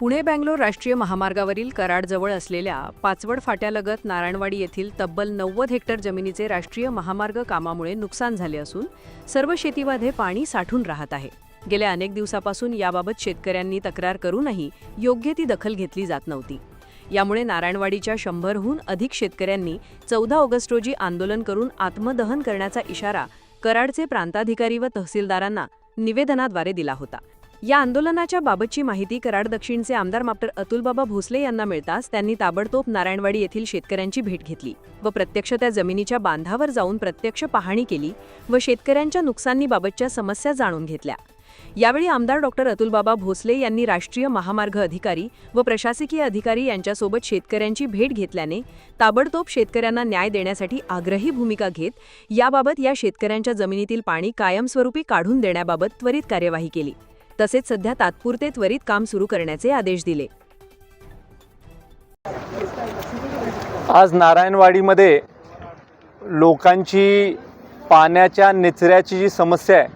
पुणे बँगलोर राष्ट्रीय महामार्गावरील कराडजवळ असलेल्या पाचवड फाट्यालगत नारायणवाडी येथील तब्बल नव्वद हेक्टर जमिनीचे राष्ट्रीय महामार्ग कामामुळे नुकसान झाले असून सर्व शेतीमध्ये पाणी साठून राहत आहे. गेल्या अनेक दिवसापासून याबाबत शेतकऱ्यांनी तक्रार करूनही योग्य ती दखल घेतली जात नव्हती. यामुळे नारायणवाडीच्या शंभरहून अधिक शेतकऱ्यांनी चौदा ऑगस्ट रोजी आंदोलन करून आत्मदहन करण्याचा इशारा कराडचे प्रांताधिकारी व तहसीलदारांना निवेदनाद्वारे दिला होता. या आंदोलनाच्या बाबतची माहिती कराड दक्षिणचे आमदार माप्टर अतुलबाबा भोसले यांना मिळताच त्यांनी ताबडतोब नारायणवाडी येथील शेतकऱ्यांची भेट घेतली व प्रत्यक्ष त्या जमिनीच्या बांधावर जाऊन प्रत्यक्ष पाहणी केली व शेतकऱ्यांच्या नुकसानीबाबतच्या समस्या जाणून घेतल्या. यावेळी आमदार डॉक्टर अतुलबाबा भोसले यांनी राष्ट्रीय महामार्ग अधिकारी व प्रशासकीय अधिकारी यांच्यासोबत शेतकऱ्यांची भेट घेतल्याने ताबडतोब शेतकऱ्यांना न्याय देण्यासाठी आग्रही भूमिका घेत याबाबत या शेतकऱ्यांच्या जमिनीतील पाणी कायमस्वरूपी काढून देण्याबाबत त्वरित कार्यवाही केली. तसेच सध्या तात्पुरते त्वरित काम सुरू करण्याचे आदेश दिले. आज नारायणवाडीमध्ये लोकांची पाण्याच्या निचऱ्याची जी समस्या आहे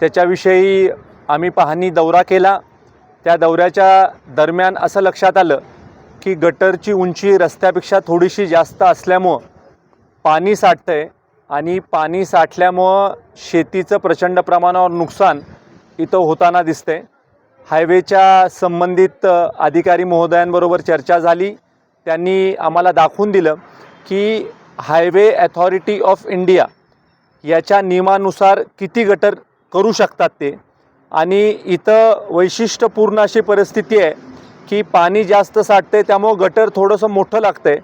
त्याच्याविषयी आम्ही पाहणी दौरा केला. त्या दौऱ्याच्या दरम्यान असं लक्षात आलं की गटरची उंची रस्त्यापेक्षा थोडीशी जास्त असल्यामुळं पाणी साठतं आहे आणि पाणी साठल्यामुळं शेतीचं प्रचंड प्रमाणावर नुकसान इथं होताना दिसते हायवेच्या संबंधित अधिकारी महोदयांबरोबर चर्चा झाली. त्यांनी आम्हाला दाखवून दिलं की हायवे ॲथॉरिटी ऑफ इंडिया याच्या नियमानुसार किती गटर करू शकतात ते. आणि इथं वैशिष्ट्यपूर्ण अशी परिस्थिती आहे की पाणी जास्त साठते त्यामुळं गटर थोडंसं मोठं लागतं आहे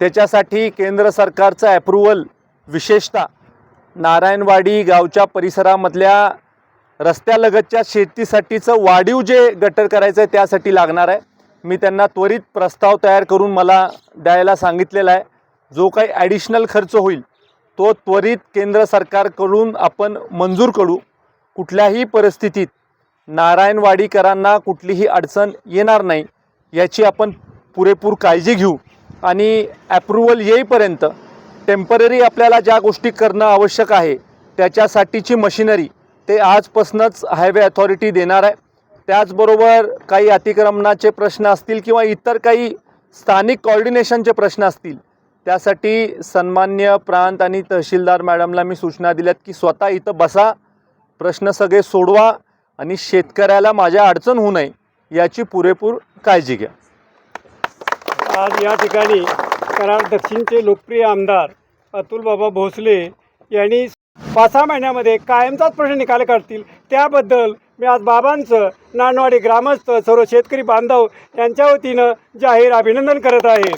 त्याच्यासाठी केंद्र सरकारचं ॲप्रुव्हल विशेषतः नारायणवाडी गावच्या परिसरामधल्या रस्त्यालगतच्या शेतीसाठीचं वाढीव जे गटर करायचं आहे त्यासाठी लागणार आहे. मी त्यांना त्वरित प्रस्ताव तयार करून मला द्यायला सांगितलेला आहे. जो काही ॲडिशनल खर्च होईल तो त्वरित केंद्र सरकारकडून आपण मंजूर करू. कुठल्याही परिस्थितीत नारायणवाडीकरांना कुठलीही अडचण येणार नाही याची आपण पुरेपूर काळजी घेऊ. आणि ॲप्रुव्हल येईपर्यंत टेंपररी आपल्याला ज्या गोष्टी करणं आवश्यक आहे त्याच्यासाठीची मशिनरी ते आजपासूनच हायवे अथॉरिटी देणार आहे. त्याचबरोबर काही अतिक्रमणाचे प्रश्न असतील किंवा इतर काही स्थानिक कॉर्डिनेशनचे प्रश्न असतील त्यासाठी सन्मान्य प्रांत आणि तहसीलदार मॅडमला मी सूचना दिल्यात की स्वतः इथं बसा प्रश्न सगळे सोडवा आणि शेतकऱ्याला माझ्या अडचण होऊ नये याची पुरेपूर काळजी घ्या. आज या ठिकाणी कराड दक्षिणचे लोकप्रिय आमदार अतुलबाबा भोसले यांनी पाच सहा महिन्यामध्ये कायमचाच प्रश्न निकाल काढतील. त्याबद्दल मी आज बाबांचं नानवाडी ग्रामस्थ सर्व शेतकरी बांधव यांच्या वतीनं जाहीर अभिनंदन करत आहे.